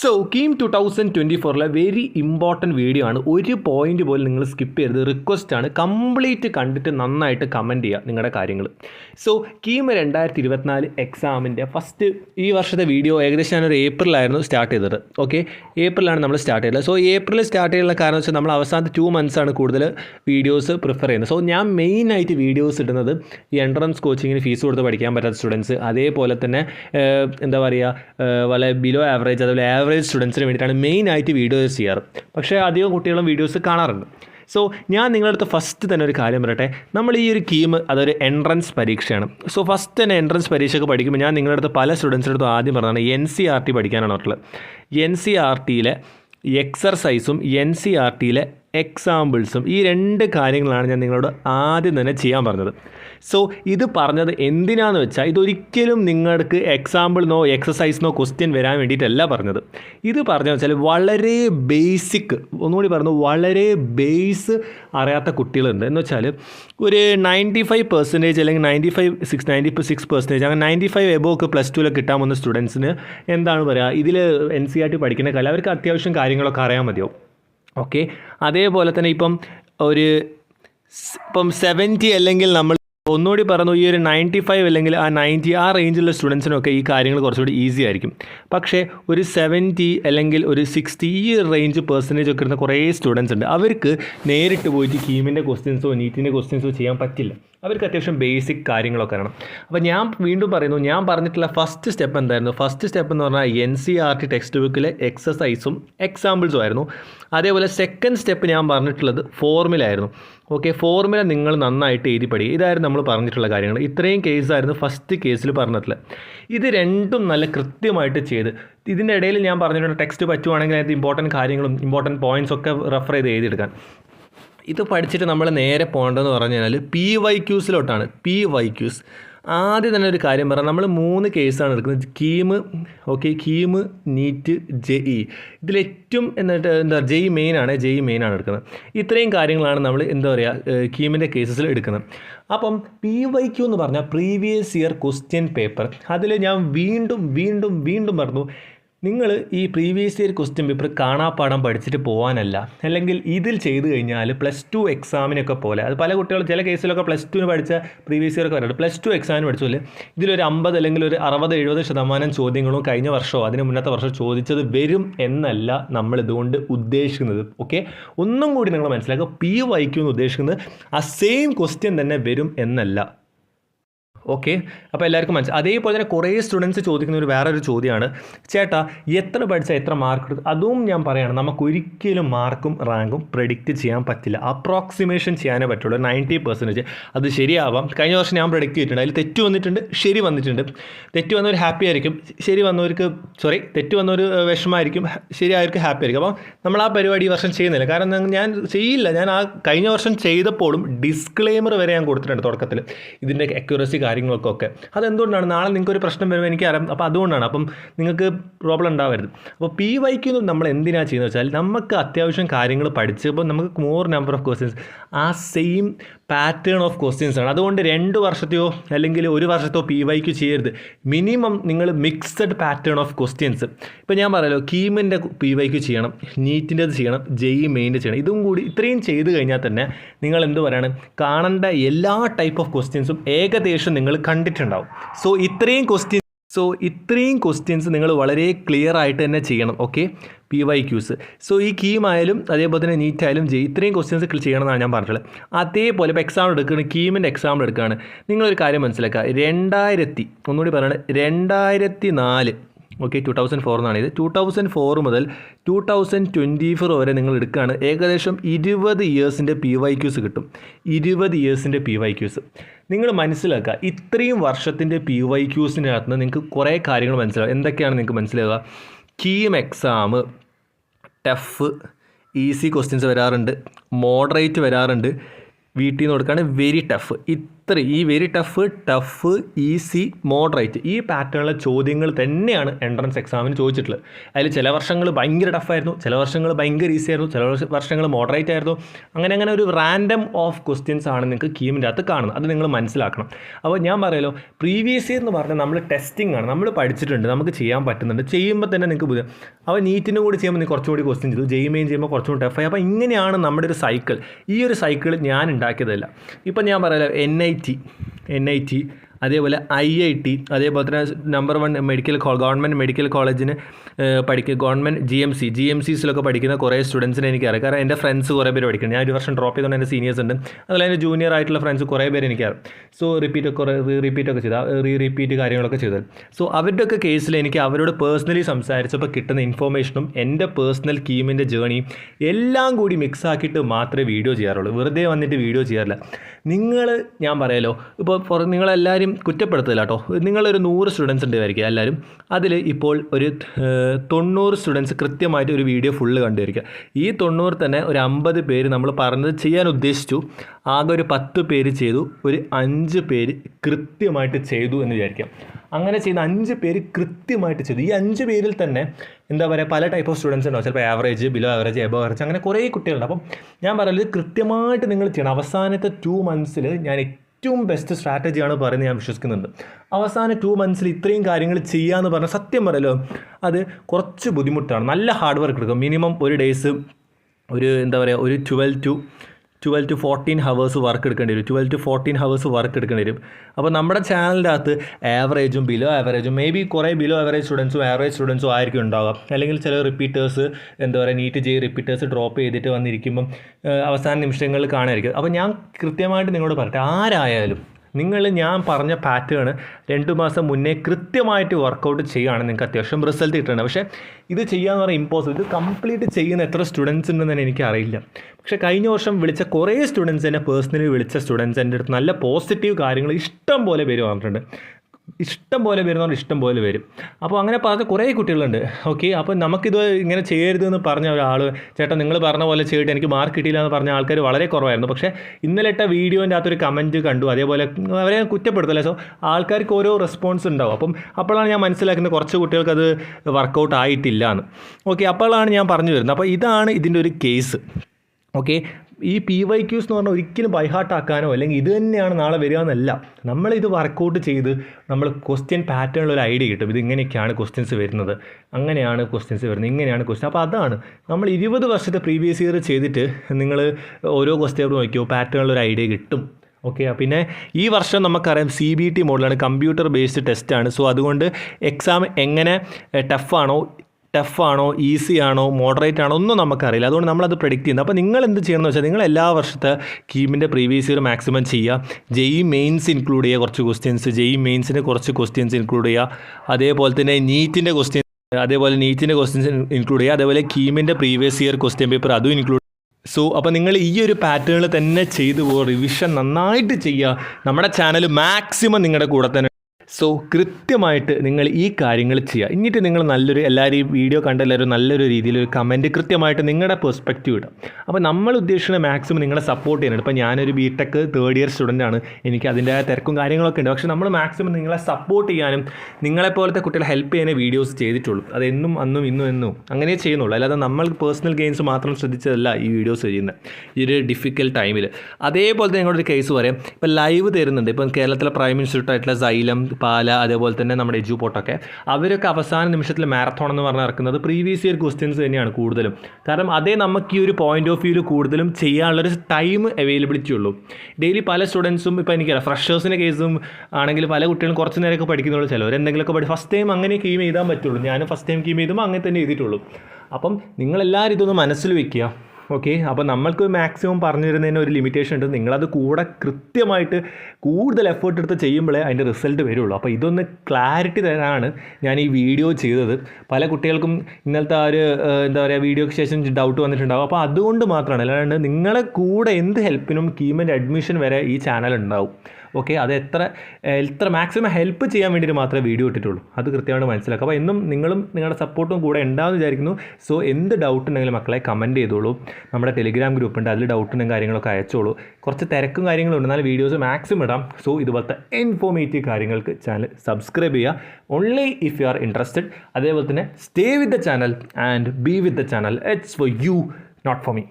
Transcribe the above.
So KEAM two thousand twenty ഫോറിലെ very important video ആണ്. ഒരു point പോലും നിങ്ങൾ സ്കിപ്പ് ചെയ്യരുത്. റിക്വസ്റ്റ് ആണ്. കംപ്ലീറ്റ് കണ്ടിട്ട് നന്നായിട്ട് കമന്റ് ചെയ്യുക നിങ്ങളുടെ കാര്യങ്ങൾ. സോ കീം രണ്ടായിരത്തി ഇരുപത്തിനാല് എക്സാമിന്റെ ഫസ്റ്റ് ഈ വർഷത്തെ വീഡിയോ ഏകദേശം ഞാനൊരു ഏപ്രിലായിരുന്നു സ്റ്റാർട്ട് ചെയ്തത്. ഓക്കെ ഏപ്രിലാണ് നമ്മൾ സ്റ്റാർട്ട് ചെയ്തത്. സോ ഏപ്രിൽ സ്റ്റാർട്ട് ചെയ്യാനുള്ള കാരണം വെച്ചാൽ നമ്മൾ അവസാനത്തെ ടു മന്ത്സ് ആണ് കൂടുതൽ വീഡിയോസ് പ്രിഫർ ചെയ്യുന്നത്. സോ ഞാൻ മെയിനായിട്ട് വീഡിയോസ് ഇടുന്നത് ഈ എൻട്രൻസ് കോച്ചിങ്ങിന് ഫീസ് കൊടുത്ത് പഠിക്കാൻ പറ്റാത്ത സ്റ്റുഡൻസ് അതേപോലെ തന്നെ എന്താ പറയുക വളരെ ബിലോ ആവറേജ് അതുപോലെ ആവറേജ് സ്റ്റുഡൻസിന് വേണ്ടിയിട്ടാണ് മെയിനായിട്ട് വീഡിയോസ് ചെയ്യാറ്. പക്ഷേ അധികം കുട്ടികളും വീഡിയോസ് കാണാറുണ്ട്. സോ ഞാൻ നിങ്ങളുടെ അടുത്ത് ഫസ്റ്റ് തന്നെ ഒരു കാര്യം പറയട്ടെ. നമ്മൾ ഈ ഒരു കീം അതൊരു എൻട്രൻസ് പരീക്ഷയാണ്. സോ ഫസ്റ്റ് തന്നെ എൻട്രൻസ് പരീക്ഷയൊക്കെ പഠിക്കുമ്പോൾ ഞാൻ നിങ്ങളുടെ അടുത്ത് പല സ്റ്റുഡൻസിന്റെ അടുത്തും ആദ്യം പറഞ്ഞതാണ് എൻ സി ആർ ടി പഠിക്കാനാണ് പറഞ്ഞിട്ടുള്ളത്. എൻ സി ആർ ടിയിലെ എക്സർസൈസും എൻ സി ആർ ടിയിലെ എക്സാമ്പിൾസും ഈ രണ്ട് കാര്യങ്ങളാണ് ഞാൻ നിങ്ങളോട് ആദ്യം തന്നെ ചെയ്യാൻ പറഞ്ഞത്. സോ ഇത് പറഞ്ഞത് എന്തിനാന്ന് വെച്ചാൽ ഇതൊരിക്കലും നിങ്ങൾക്ക് എക്സാമ്പിളിനോ എക്സസൈസിനോ ക്വസ്റ്റ്യൻ വരാൻ വേണ്ടിയിട്ടല്ല പറഞ്ഞത്. ഇത് പറഞ്ഞതെന്ന് വെച്ചാൽ വളരെ ബേസിക് ഒന്നുകൂടി പറഞ്ഞു വളരെ ബേസ് അറിയാത്ത കുട്ടികളുണ്ട്. എന്ന് വെച്ചാൽ ഒരു നയന്റി ഫൈവ് പെർസെന്റേജ് അല്ലെങ്കിൽ ninety five six ninety six percentage അങ്ങനെ നയന്റി ഫൈവ് എബോ ഒക്കെ പ്ലസ് ടുവിലൊക്കെ കിട്ടാൻ വന്ന സ്റ്റുഡൻസിന് എന്താണ് പറയുക ഇതിൽ എൻ സി ആർ ടി പഠിക്കുന്ന കാലം അവർക്ക് അത്യാവശ്യം കാര്യങ്ങളൊക്കെ അറിയാൻ മതിയാവും. ഓക്കെ അതേപോലെ തന്നെ ഇപ്പം ഒരു ഇപ്പം സെവന്റി അല്ലെങ്കിൽ നമ്മൾ ഒന്നുകൂടി പറഞ്ഞു ഈ ഒരു നയന്റി ഫൈവ് അല്ലെങ്കിൽ ആ നയന്റി ആ റേഞ്ചിലുള്ള സ്റ്റുഡൻസിനൊക്കെ ഈ കാര്യങ്ങൾ കുറച്ചുകൂടി ഈസി ആയിരിക്കും. പക്ഷേ ഒരു സെവന്റി അല്ലെങ്കിൽ ഒരു സിക്സ്റ്റി ഈ റേഞ്ച് പെർസെന്റേജ് ഒക്കെ ഇരുന്ന കുറേ സ്റ്റുഡൻസ് ഉണ്ട്. അവർക്ക് നേരിട്ട് പോയിട്ട് കീമിന്റെ ക്വസ്റ്റ്യൻസോ നീറ്റിന്റെ ക്വസ്റ്റ്യൻസോ ചെയ്യാൻ പറ്റില്ല. അവർക്ക് അത്യാവശ്യം ബേസിക് കാര്യങ്ങളൊക്കെ ആണ് അപ്പോൾ ഞാൻ വീണ്ടും പറയുന്നു ഞാൻ പറഞ്ഞിട്ടുള്ള ഫസ്റ്റ് സ്റ്റെപ്പ് എന്തായിരുന്നു? ഫസ്റ്റ് സ്റ്റെപ്പ് എന്ന് പറഞ്ഞാൽ N C R T text ബുക്കിലെ എക്സസൈസും എക്സാമ്പിൾസും ആയിരുന്നു. അതേപോലെ സെക്കൻഡ് സ്റ്റെപ്പ് ഞാൻ പറഞ്ഞിട്ടുള്ളത് ഫോർമുലയായിരുന്നു ഓക്കെ ഫോർമുല നിങ്ങൾ നന്നായിട്ട് എഴുതി പഠി ഇതായിരുന്നു നമ്മൾ പറഞ്ഞിട്ടുള്ള കാര്യങ്ങൾ. ഇത്രയും കേസായിരുന്നു ഫസ്റ്റ് കേസിൽ പറഞ്ഞിട്ടുള്ളത്. ഇത് രണ്ടും നല്ല കൃത്യമായിട്ട് ചെയ്ത് ഇതിന്റെ ഇടയിൽ ഞാൻ പറഞ്ഞിട്ടുണ്ട് ടെക്സ്റ്റ് പറ്റുവാണെങ്കിൽ അതിനകത്ത് ഇമ്പോർട്ടന്റ് കാര്യങ്ങളും ഇമ്പോർട്ടന്റ് പോയിന്റ്സ് ഒക്കെ റെഫർ ചെയ്ത് എഴുതിയെടുക്കാൻ. ഇത് പഠിച്ചിട്ട് നമ്മൾ നേരെ പോകേണ്ടതെന്ന് പറഞ്ഞു കഴിഞ്ഞാൽ പി വൈ ക്യൂസിലോട്ടാണ് പി വൈ ക്യൂസ് ആദ്യം തന്നെ ഒരു കാര്യം പറയാം നമ്മൾ മൂന്ന് കേസാണ് എടുക്കുന്നത്. കീമ് ഓക്കെ കീമ് നീറ്റ് ജെഇ ഇതിലേറ്റവും എന്നിട്ട് എന്താ ജെഇ മെയിൻ ആണ്. ജെഇ മെയിൻ ആണ് എടുക്കുന്നത്. ഇത്രയും കാര്യങ്ങളാണ് നമ്മൾ എന്താ പറയുക കീമിന്റെ കേസസിൽ എടുക്കുന്നത്. അപ്പം പി വൈ ക്യു എന്ന് പറഞ്ഞാൽ പ്രീവിയസ് ഇയർ ക്വസ്റ്റ്യൻ പേപ്പർ അതിൽ ഞാൻ വീണ്ടും വീണ്ടും വീണ്ടും പറഞ്ഞു നിങ്ങൾ ഈ പ്രീവിയസ് ഇയർ ക്വസ്റ്റ്യൻ പേപ്പർ കാണാപ്പാടം പഠിച്ചിട്ട് പോകാനല്ല അല്ലെങ്കിൽ ഇതിൽ ചെയ്തു കഴിഞ്ഞാൽ പ്ലസ് ടു എക്സാമിനൊക്കെ പോലെ അത് പല കുട്ടികൾ ചില കേസിലൊക്കെ പ്ലസ് ടുവിന് പഠിച്ച പ്രീവിയസ് ഇയർ ഒക്കെ പറയുന്നത് പ്ലസ് ടു എക്സാമിന് പഠിച്ചാൽ ഇതിലൊരു അമ്പത് അല്ലെങ്കിൽ ഒരു അറുപത് എഴുപത് ശതമാനം ചോദ്യങ്ങളും കഴിഞ്ഞ വർഷമോ അതിന് മുന്നത്തെ വർഷം ചോദിച്ചത് വരും എന്നല്ല നമ്മൾ ഇതുകൊണ്ട് ഉദ്ദേശിക്കുന്നത്. ഓക്കെ ഒന്നും കൂടി നിങ്ങൾ മനസ്സിലാക്കുക. പി വൈക്കുമെന്ന് ഉദ്ദേശിക്കുന്നത് ആ സെയിം ക്വസ്റ്റ്യൻ തന്നെ വരും എന്നല്ല. ഓക്കെ അപ്പോൾ എല്ലാവർക്കും മനസ്സിലായി അതേപോലെ തന്നെ കുറേ സ്റ്റുഡൻസ് ചോദിക്കുന്ന ഒരു വേറൊരു ചോദ്യമാണ്. ചേട്ടാ എത്ര പഠിച്ചാൽ എത്ര മാർക്ക് അതും ഞാൻ പറയുകയാണ് നമുക്കൊരിക്കലും മാർക്കും റാങ്കും പ്രഡിക്റ്റ് ചെയ്യാൻ പറ്റില്ല. അപ്രോക്സിമേഷൻ ചെയ്യാനേ പറ്റുള്ളൂ. നയന്റി പെർസെന്റേജ് അത് ശരിയാവാം. കഴിഞ്ഞ വർഷം ഞാൻ പ്രഡിക്റ്റ് ചെയ്തിട്ടുണ്ട്. അതിൽ തെറ്റ് വന്നിട്ടുണ്ട് ശരി വന്നിട്ടുണ്ട്. തെറ്റ് വന്നവർ ഹാപ്പി ആയിരിക്കും. ശരി വന്നവർക്ക് സോറി തെറ്റ് വന്നവർ വിഷമമായിരിക്കും. ശരിയായവർക്ക് ഹാപ്പി ആയിരിക്കും. അപ്പം നമ്മൾ ആ പരിപാടി ഈ വർഷം ചെയ്യുന്നില്ല. കാരണം ഞാൻ ചെയ്യില്ല. ഞാൻ ആ കഴിഞ്ഞ വർഷം ചെയ്തപ്പോഴും ഡിസ്ക്ലെയിമർ വരെ ഞാൻ കൊടുത്തിട്ടുണ്ട് തുടക്കത്തിൽ ഇതിന്റെ അക്യൂറസി കാര്യങ്ങൾക്കൊക്കെ. അതെന്തുകൊണ്ടാണ്? നാളെ നിങ്ങൾക്ക് ഒരു പ്രശ്നം വരുമ്പോൾ എനിക്കറിയാം അപ്പോൾ അതുകൊണ്ടാണ്. അപ്പം നിങ്ങൾക്ക് പ്രോബ്ലം ഉണ്ടാവരുത്. അപ്പോൾ പി വൈക്ക് നമ്മൾ എന്തിനാണ് ചെയ്യുന്നത് വെച്ചാൽ നമുക്ക് അത്യാവശ്യം കാര്യങ്ങൾ പഠിച്ചപ്പോൾ നമുക്ക് മോർ നമ്പർ ഓഫ് ക്വസ്റ്റ്യൻസ് ആ സെയിം പാറ്റേൺ ഓഫ് ക്വസ്റ്റ്യൻസ് ആണ്. അതുകൊണ്ട് രണ്ട് വർഷത്തെയോ അല്ലെങ്കിൽ ഒരു വർഷത്തോ പി വൈക്ക് ചെയ്യരുത്. മിനിമം നിങ്ങൾ മിക്സഡ് പാറ്റേൺ ഓഫ് ക്വസ്റ്റ്യൻസ് ഇപ്പോൾ ഞാൻ പറയാലോ കീമിന്റെ പി വൈക്ക് ചെയ്യണം നീറ്റിന്റെത് ചെയ്യണം ജെയി മെയിന്റെ ചെയ്യണം. ഇതും കൂടി ഇത്രയും ചെയ്ത് കഴിഞ്ഞാൽ തന്നെ നിങ്ങൾ എന്ത് പറയാണ്? കാണേണ്ട എല്ലാ ടൈപ്പ് ഓഫ് ക്വസ്റ്റ്യൻസും ഏകദേശം നിങ്ങൾ കണ്ടിട്ടുണ്ടാവും. സോ ഇത്രയും ക്വസ്റ്റ്യൻ സോ ഇത്രയും ക്വസ്റ്റ്യൻസ് നിങ്ങൾ വളരെ ക്ലിയർ ആയിട്ട് തന്നെ ചെയ്യണം okay P Y Qs so ഈ കീം ആയാലും അതേപോലെ തന്നെ നീറ്റ് ആയാലും ജെ ഇത്രയും ക്വസ്റ്റ്യൻസ് ചെയ്യണം എന്നാണ് ഞാൻ പറഞ്ഞിട്ടുള്ളത്. അതേപോലെ ഇപ്പോൾ എക്സാം എടുക്കുകയാണ് കീമിന്റെ എക്സാം എടുക്കുകയാണ്. നിങ്ങളൊരു കാര്യം മനസ്സിലാക്കുക. രണ്ടായിരത്തി ഒന്നുകൂടി പറയുന്നത് രണ്ടായിരത്തി നാല് ഓക്കെ ടു തൗസൻഡ് ഫോർ എന്നാണ് ഇത്. ടു തൗസൻഡ് ഫോർ മുതൽ ടു തൗസൻഡ് ട്വന്റി ഫോർ വരെ നിങ്ങൾ എടുക്കുകയാണ്. ഏകദേശം ഇരുപത് ഇയേഴ്സിന്റെ പി വൈ ക്യൂസ് കിട്ടും. ഇരുപത് ഇയേഴ്സിന്റെ പി വൈ ക്യൂസ് നിങ്ങൾ മനസ്സിലാക്കുക ഇത്രയും വർഷത്തിന്റെ പി വൈ ക്യൂസിനകത്ത് നിങ്ങൾക്ക് കുറേ കാര്യങ്ങൾ മനസ്സിലാവും. എന്തൊക്കെയാണ് നിങ്ങൾക്ക് മനസ്സിലാവുക? KEAM exam tough easy questions വരാറുണ്ട് മോഡറേറ്റ് വരാറുണ്ട് വീട്ടിൽ നിന്ന് കൊടുക്കുകയാണ് വെരി ടഫ് ഇത്ര ഈ very tough tough easy moderate ഈ പാറ്റേണിലെ ചോദ്യങ്ങൾ തന്നെയാണ് എൻട്രൻസ് എക്സാമിന് ചോദിച്ചിട്ടുള്ളത്. അതിൽ ചില വർഷങ്ങൾ ഭയങ്കര ടഫായിരുന്നു ചില വർഷങ്ങൾ ഭയങ്കര ഈസി ആയിരുന്നു ചില വർഷങ്ങൾ മോഡറേറ്റ് ആയിരുന്നു. അങ്ങനെ അങ്ങനെ ഒരു റാൻഡം ഓഫ് ക്വസ്റ്റ്യൻസ് ആണ് നിങ്ങൾക്ക് കീമിന്റെ അകത്ത് കാണുന്നത്. അത് നിങ്ങൾ മനസ്സിലാക്കണം. അപ്പോൾ ഞാൻ പറയാലോ പ്രീവിയസ് ഇയർ എന്ന് പറഞ്ഞാൽ നമ്മൾ ടെസ്റ്റിംഗ് ആണ്. നമ്മൾ പഠിച്ചിട്ടുണ്ട് നമുക്ക് ചെയ്യാൻ പറ്റുന്നുണ്ട്. ചെയ്യുമ്പോൾ തന്നെ നിങ്ങൾക്ക് ബുദ്ധി അപ്പോൾ നീറ്റിനും കൂടി ചെയ്യുമ്പോൾ നിങ്ങൾ കുറച്ചുകൂടി ക്വസ്റ്റ്യൻ ചെയ്തു. ജെയ് മെയിൻ ചെയ്യുമ്പോൾ കുറച്ചും ടഫായി അപ്പോൾ ഇങ്ങനെയാണ് നമ്മുടെ ഒരു സൈക്കിൾ ഈ ഒരു സൈക്കിൾ ഞാൻ ഉണ്ടാക്കിയതല്ല. ഇപ്പം ഞാൻ പറയാലോ N I T N I T അതേപോലെ ഐ ഐ ടി അതേപോലെ തന്നെ number one medical government medical കോളേജിന് പഠിക്കുക government G M C G M സിസിലൊക്കെ പഠിക്കുന്ന കുറേ സ്റ്റുഡൻസിനെ എനിക്കറിയാം. കാരണം എന്റെ ഫ്രണ്ട്സ് കുറേ പേര് പഠിക്കുന്നത് ഞാൻ ഒരു വർഷം ഡ്രോപ്പ് ചെയ്തുകൊണ്ട് എന്റെ സീനിയേഴ്സ് ഉണ്ട്. അതുപോലെ എന്റെ ജൂനിയർ ആയിട്ടുള്ള ഫ്രണ്ട്സ് കുറേ പേര് എനിക്കറിയാം. സോ റിപ്പീറ്റ് കുറേ റീ റിപ്പീറ്റ് ഒക്കെ ചെയ്താൽ റീ റിപ്പീറ്റ് കാര്യങ്ങളൊക്കെ ചെയ്തത് സോ അവരുടെ ഒക്കെ കേസിൽ എനിക്ക് അവരോട് പേഴ്സണലി സംസാരിച്ചപ്പോൾ കിട്ടുന്ന ഇൻഫോർമേഷനും എന്റെ പേഴ്സണൽ കീമിന്റെ ജേണി എല്ലാം കൂടി മിക്സ് ആക്കിയിട്ട് മാത്രമേ വീഡിയോ ചെയ്യാറുള്ളൂ. വെറുതെ വന്നിട്ട് വീഡിയോ ചെയ്യാറില്ല. നിങ്ങൾ ഞാൻ പറയാലോ ഇപ്പോൾ പുറ നിങ്ങളെല്ലാവരും കുറ്റപ്പെടുത്തില്ല കേട്ടോ. നിങ്ങളൊരു നൂറ് സ്റ്റുഡൻസ് ഉണ്ടായിരിക്കുക എല്ലാവരും. അതിൽ ഇപ്പോൾ ഒരു തൊണ്ണൂറ് സ്റ്റുഡൻസ് കൃത്യമായിട്ട് ഒരു വീഡിയോ ഫുള്ള് കണ്ടുവരിക. ഈ തൊണ്ണൂറ് തന്നെ ഒരു അമ്പത് പേര് നമ്മൾ പറഞ്ഞത് ചെയ്യാൻ ഉദ്ദേശിച്ചു. ആകെ ഒരു പത്ത് പേര് ചെയ്തു. ഒരു അഞ്ച് പേര് കൃത്യമായിട്ട് ചെയ്തു എന്ന് വിചാരിക്കാം. അങ്ങനെ ചെയ്യുന്ന അഞ്ച് പേര് കൃത്യമായിട്ട് ചെയ്തു. ഈ അഞ്ച് പേരിൽ തന്നെ എന്താ പറയുക പല ടൈപ്പ് ഓഫ് സ്റ്റുഡൻസ് ഉണ്ടാവും ചിലപ്പോൾ average below average above average അങ്ങനെ കുറേ കുട്ടികളുണ്ട്. അപ്പം ഞാൻ പറയുന്നത് കൃത്യമായിട്ട് നിങ്ങൾ ചെയ്യണം. അവസാനത്തെ ടു മന്ത്സിൽ ഞാൻ ഏറ്റവും ബെസ്റ്റ് സ്ട്രാറ്റജിയാണ് പറയുന്നത് ഞാൻ വിശ്വസിക്കുന്നുണ്ട്. അവസാന ടു മന്ത്സിൽ ഇത്രയും കാര്യങ്ങൾ ചെയ്യാന്ന് പറഞ്ഞാൽ സത്യം പറയലോ അത് കുറച്ച് ബുദ്ധിമുട്ടാണ്. നല്ല ഹാർഡ് വർക്ക് എടുക്കും. മിനിമം ഒരു ഡേയ്സ് ഒരു എന്താ പറയുക ഒരു twelve to twelve to fourteen hours work എടുക്കേണ്ടി വരും. Twelve to fourteen hours work എടുക്കേണ്ടി വരും. അപ്പോൾ നമ്മുടെ ചാനലിന്റെ അകത്ത് ആവറേജും ബിലോ ആവറേജും മേ ബി കുറേ ബിലോ ആവറേജ് സ്റ്റുഡൻസും ആവറേജ് സ്റ്റുഡൻസും ആയിരിക്കും ഉണ്ടാവുക. അല്ലെങ്കിൽ ചില റിപ്പീറ്റേഴ്സ് എന്താ പറയുക നീറ്റ് ചെയ്ത് റിപ്പീറ്റേഴ്സ് ഡ്രോപ്പ് ചെയ്തിട്ട് വന്നിരിക്കുമ്പം അവസാന നിമിഷങ്ങളിൽ കാണുമായിരിക്കും. അപ്പോൾ ഞാൻ കൃത്യമായിട്ട് നിങ്ങളോട് പറയട്ടെ ആരായാലും നിങ്ങൾ ഞാൻ പറഞ്ഞ പാറ്റേൺ രണ്ട് മാസം മുന്നേ കൃത്യമായിട്ട് വർക്കൗട്ട് ചെയ്യുകയാണ് നിങ്ങൾക്ക് അത്യാവശ്യം റിസൾട്ട് കിട്ടുന്നത്. പക്ഷേ ഇത് ചെയ്യാന്ന് പറഞ്ഞാൽ ഇമ്പോസിബിൾ ഇത് കംപ്ലീറ്റ് ചെയ്യുന്ന എത്ര സ്റ്റുഡൻസ് ഉണ്ടെന്ന് തന്നെ എനിക്കറിയില്ല പക്ഷേ കഴിഞ്ഞ വർഷം വിളിച്ച കുറേ സ്റ്റുഡൻസ് എന്നെ പേഴ്സണലി വിളിച്ച സ്റ്റുഡൻസ് എന്റെ അടുത്ത് നല്ല പോസിറ്റീവ് കാര്യങ്ങൾ ഇഷ്ടം പോലെ പേര് പറഞ്ഞിട്ടുണ്ട് ഇഷ്ടം പോലെ വരുന്നവർ ഇഷ്ടം പോലെ വരും അപ്പോൾ അങ്ങനെ പറഞ്ഞ കുറേ കുട്ടികളുണ്ട്. ഓക്കെ അപ്പോൾ നമുക്കിത് ഇങ്ങനെ ചെയ്യരുത് എന്ന് പറഞ്ഞ ഒരാൾ ചേട്ടൻ നിങ്ങൾ പറഞ്ഞ പോലെ ചെയ്തിട്ട് എനിക്ക് മാർക്ക് കിട്ടിയില്ല എന്ന് പറഞ്ഞ ആൾക്കാർ വളരെ കുറവായിരുന്നു. പക്ഷേ ഇന്നലെ ഇട്ട വീഡിയോന്റെ അകത്തൊരു കമന്റ് കണ്ടു. അതേപോലെ അവരെ കുറ്റപ്പെടുത്തല്ലേ? സോ ആൾക്കാർക്ക് ഓരോ റെസ്പോൺസ് ഉണ്ടാവും. അപ്പം അപ്പോഴാണ് ഞാൻ മനസ്സിലാക്കുന്നത് കുറച്ച് കുട്ടികൾക്ക് അത് വർക്കൗട്ട് ആയിട്ടില്ല എന്ന് ഓക്കെ അപ്പോഴാണ് ഞാൻ പറഞ്ഞു വരുന്നത്. അപ്പോൾ ഇതാണ് ഇതിന്റെ ഒരു കേസ് ഓക്കെ ഈ പി വൈ ക്യൂസ് എന്ന് പറഞ്ഞാൽ ഒരിക്കലും ബൈഹാർട്ടാക്കാനോ അല്ലെങ്കിൽ ഇത് തന്നെയാണ് നാളെ വരിക എന്നല്ല. നമ്മളിത് വർക്കൗട്ട് ചെയ്ത് നമ്മൾ ക്വസ്റ്റ്യൻ പാറ്റേണിൽ ഒരു ഐഡിയ കിട്ടും. ഇത് ഇങ്ങനെയൊക്കെയാണ് ക്വസ്റ്റ്യൻസ് വരുന്നത്. അങ്ങനെയാണ് ക്വസ്റ്റ്യൻസ് വരുന്നത്. ഇങ്ങനെയാണ് ക്വസ്റ്റ്യൻ അപ്പോൾ അതാണ്. നമ്മൾ ഇരുപത് വർഷത്തെ പ്രീവിയസ് ഇയർ ചെയ്തിട്ട് നിങ്ങൾ ഓരോ ക്വസ്റ്റ്യൻ നോക്കിയോ പാറ്റേണിൽ ഒരു ഐഡിയ കിട്ടും. ഓക്കെ പിന്നെ ഈ വർഷം നമുക്കറിയാം സി ബി ടി മോഡലാണ് കമ്പ്യൂട്ടർ ബേസ്ഡ് ടെസ്റ്റാണ് സോ അതുകൊണ്ട് എക്സാം എങ്ങനെ ടഫാണോ ടഫാണോ ഈസി ആണോ മോഡറേറ്റ് ആണോ ഒന്നും നമുക്കറിയില്ല. അതുകൊണ്ട് നമ്മളത് പ്രെഡിക്റ്റ് ചെയ്യുന്നത് അപ്പോൾ നിങ്ങൾ എന്ത് ചെയ്യണമെന്ന് വെച്ചാൽ നിങ്ങൾ എല്ലാ വർഷത്തെ കീമിന്റെ പ്രീവിയസ് ഇയർ മാക്സിമം ചെയ്യുക. ജെയ് മെയിൻസ് ഇൻക്ലൂഡ് ചെയ്യുക. കുറച്ച് ക്വസ്റ്റ്യൻസ് ജെയ് മെയിൻസിന് കുറച്ച് ക്വസ്റ്റ്യൻസ് ഇൻക്ലൂഡ് ചെയ്യുക. അതേപോലെ തന്നെ നീറ്റിന്റെ ക്വസ്റ്റ്യൻ അതേപോലെ നീറ്റിന്റെ ക്വസ്റ്റ്യൻസ് ഇൻക്ലൂഡ് ചെയ്യുക. അതേപോലെ കീമിന്റെ പ്രീവിയസ് ഇയർ ക്വസ്റ്റ്യൻ പേപ്പർ അതും ഇൻക്ലൂഡ് സോ അപ്പോൾ നിങ്ങൾ ഈ ഒരു പാറ്റേണിൽ തന്നെ ചെയ്തു പോകുക റിവിഷൻ നന്നായിട്ട് ചെയ്യുക. നമ്മുടെ ചാനൽ മാക്സിമം നിങ്ങളുടെ കൂടെ തന്നെ സോ കൃത്യമായിട്ട് നിങ്ങൾ ഈ കാര്യങ്ങൾ ചെയ്യുക. എന്നിട്ട് നിങ്ങൾ നല്ലൊരു എല്ലാവരും വീഡിയോ കണ്ട എല്ലാവരും നല്ലൊരു രീതിയിൽ ഒരു കമന്റ് കൃത്യമായിട്ട് നിങ്ങളുടെ പെർസ്പെക്റ്റീവ് ഇടും അപ്പോൾ നമ്മൾ ഉദ്ദേശിക്കുന്ന മാക്സിമം നിങ്ങളെ സപ്പോർട്ട് ചെയ്യാനാണ് ഇപ്പോൾ ഞാനൊരു B Tech third year student ആണ്. എനിക്ക് അതിന്റെ തിരക്കും കാര്യങ്ങളൊക്കെ ഉണ്ട്. പക്ഷേ നമ്മൾ മാക്സിമം നിങ്ങളെ സപ്പോർട്ട് ചെയ്യാനും നിങ്ങളെപ്പോലത്തെ കുട്ടികളെ ഹെൽപ്പ് ചെയ്യാനേ വീഡിയോസ് ചെയ്തിട്ടുള്ളൂ. അത് എന്നും അന്നും ഇന്നും എന്നും അങ്ങനെ ചെയ്യുന്നുള്ളൂ. അല്ലാതെ നമ്മൾ പേഴ്സണൽ ഗെയിംസ് മാത്രം ശ്രദ്ധിച്ചതല്ല ഈ വീഡിയോസ് ചെയ്യുന്നത്. ഈ ഒരു ഡിഫിക്കൽട്ട് ടൈമിൽ അതേപോലെ തന്നെ ഞങ്ങളൊരു കേസ് പറയാം. ഇപ്പോൾ ലൈവ് തരുന്നുണ്ട്. ഇപ്പം കേരളത്തിലെ പ്രൈം മിനിസ്റ്റർ ആയിട്ടുള്ള സൈലം പാല അതേപോലെ തന്നെ നമ്മുടെ എജു പോട്ടൊക്കെ. അവരൊക്കെ അവസാന നിമിഷത്തിൽ മാരത്തോൺ എന്ന് പറഞ്ഞ് ഇറക്കുന്നത് പ്രീവിയസ് ഇയർ ക്വസ്റ്റ്യൻസ് തന്നെയാണ് കൂടുതലും. കാരണം അതേ നമുക്ക് ഈ ഒരു പോയിന്റ് ഓഫ് വ്യൂവിൽ കൂടുതലും ചെയ്യാനുള്ളൊരു ടൈം അവൈലബിലിറ്റി ഉള്ളൂ. ഡെയിലി പല സ്റ്റുഡൻസും ഇപ്പോൾ എനിക്കറിയാം ഫ്രഷേഴ്സിന്റെ കേസും ആണെങ്കിൽ പല കുട്ടികളും കുറച്ച് നേരമൊക്കെ പഠിക്കുന്നുള്ളൂ ചിലവർ എന്തെങ്കിലുമൊക്കെ പഠി ഫസ്റ്റ് ടൈം അങ്ങനെ കീം ചെയ്താൽ പറ്റുള്ളൂ. ഞാനും ഫസ്റ്റ് ടൈം കീം ചെയ്തുമ്പോൾ അങ്ങനെ തന്നെ എഴുതിയിട്ടുള്ളൂ. അപ്പം നിങ്ങളെല്ലാവരും ഇതൊന്ന് മനസ്സിൽ വെക്കുക. ഓക്കെ അപ്പോൾ നമ്മൾക്ക് മാക്സിമം പറഞ്ഞു തരുന്നതിന് ഒരു ലിമിറ്റേഷൻ ഉണ്ട്. നിങ്ങളത് കൂടെ കൃത്യമായിട്ട് കൂടുതൽ എഫേർട്ട് എടുത്ത് ചെയ്യുമ്പോഴേ അതിന്റെ റിസൾട്ട് വരുള്ളൂ. അപ്പോൾ ഇതൊന്ന് ക്ലാരിറ്റി തരാനാണ് ഞാൻ ഈ വീഡിയോ ചെയ്തത്. പല കുട്ടികൾക്കും ഇന്നലത്തെ ആ ഒരു എന്താ പറയുക വീഡിയോയ്ക്ക് ശേഷം ഡൗട്ട് വന്നിട്ടുണ്ടാവും. അപ്പോൾ അതുകൊണ്ട് മാത്രമാണ് അല്ലാണ്ട് നിങ്ങളെ കൂടെ എന്ത് ഹെൽപ്പിനും കീമന്റെ അഡ്മിഷൻ വരെ ഈ ചാനൽ ഉണ്ടാവും. ഓക്കെ അത് എത്ര എത്ര മാക്സിമം ഹെൽപ്പ് ചെയ്യാൻ വേണ്ടിയിട്ട് മാത്രമേ വീഡിയോ ഇട്ടിട്ടുള്ളൂ. അത് കൃത്യമായിട്ട് മനസ്സിലാക്കുക. അപ്പോൾ എന്നും നിങ്ങളും നിങ്ങളുടെ സപ്പോർട്ടും കൂടെ ഉണ്ടാവുമെന്ന് വിചാരിക്കുന്നു. സോ എന്ത് ഡൗട്ട് ഉണ്ടെങ്കിലും മക്കളെ കമന്റ് ചെയ്തോളൂ. നമ്മുടെ ടെലിഗ്രാം ഗ്രൂപ്പ് ഉണ്ട്. അതിൽ ഡൗട്ടും കാര്യങ്ങളൊക്കെ അയച്ചോളൂ. കുറച്ച് തിരക്കും കാര്യങ്ങളും ഉണ്ട്. എന്നാൽ വീഡിയോസ് മാക്സിമം ഇടാം. സോ ഇതുപോലത്തെ ഇൻഫോർമേറ്റീവ് കാര്യങ്ങൾക്ക് ചാനൽ സബ്സ്ക്രൈബ് ചെയ്യുക. Only if you are interested അതേപോലെ തന്നെ stay with the channel and be with the channel it's for you not for me